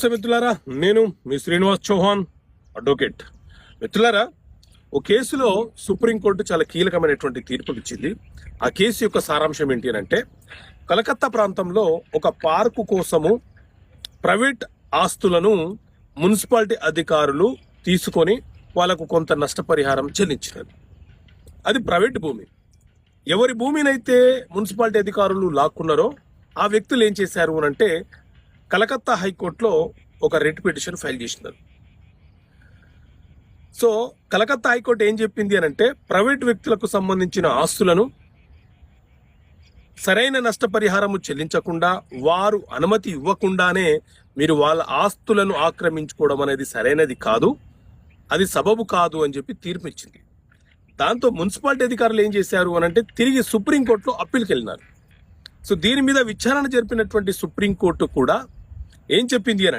నమస్తే మిత్రులారా నేను మీ శ్రీనివాస్ చౌహాన్ అడ్వకేట్. మిత్రులారా ఓ కేసులో సుప్రీంకోర్టు చాలా కీలకమైనటువంటి తీర్పులు ఇచ్చింది. ఆ కేసు యొక్క సారాంశం ఏంటి అని అంటే కలకత్తా ప్రాంతంలో ఒక పార్కు కోసము ప్రైవేట్ ఆస్తులను మున్సిపాలిటీ అధికారులు తీసుకొని వాళ్ళకు కొంత నష్టపరిహారం చెల్లించినది అది ప్రైవేట్ భూమి. ఎవరి భూమినైతే మున్సిపాలిటీ అధికారులు లాక్కున్నారో ఆ వ్యక్తులు ఏం చేశారు అని అంటే కలకత్తా హైకోర్టులో ఒక రిట్ పిటిషన్ ఫైల్ చేసినారు సో కలకత్తా హైకోర్టు ఏం చెప్పింది అని అంటే ప్రైవేట్ వ్యక్తులకు సంబంధించిన ఆస్తులను సరైన నష్టపరిహారము చెల్లించకుండా వారు అనుమతి ఇవ్వకుండానే మీరు వాళ్ళ ఆస్తులను ఆక్రమించుకోవడం అనేది సరైనది కాదు అది సబబు కాదు అని చెప్పి తీర్పు ఇచ్చింది దాంతో మున్సిపాలిటీ అధికారులు ఏం చేశారు అని అంటే తిరిగి సుప్రీంకోర్టులో అప్పీల్కి వెళ్ళినారు సో దీని మీద విచారణ జరిపినటువంటి సుప్రీంకోర్టు కూడా ఏం చెప్పింది అని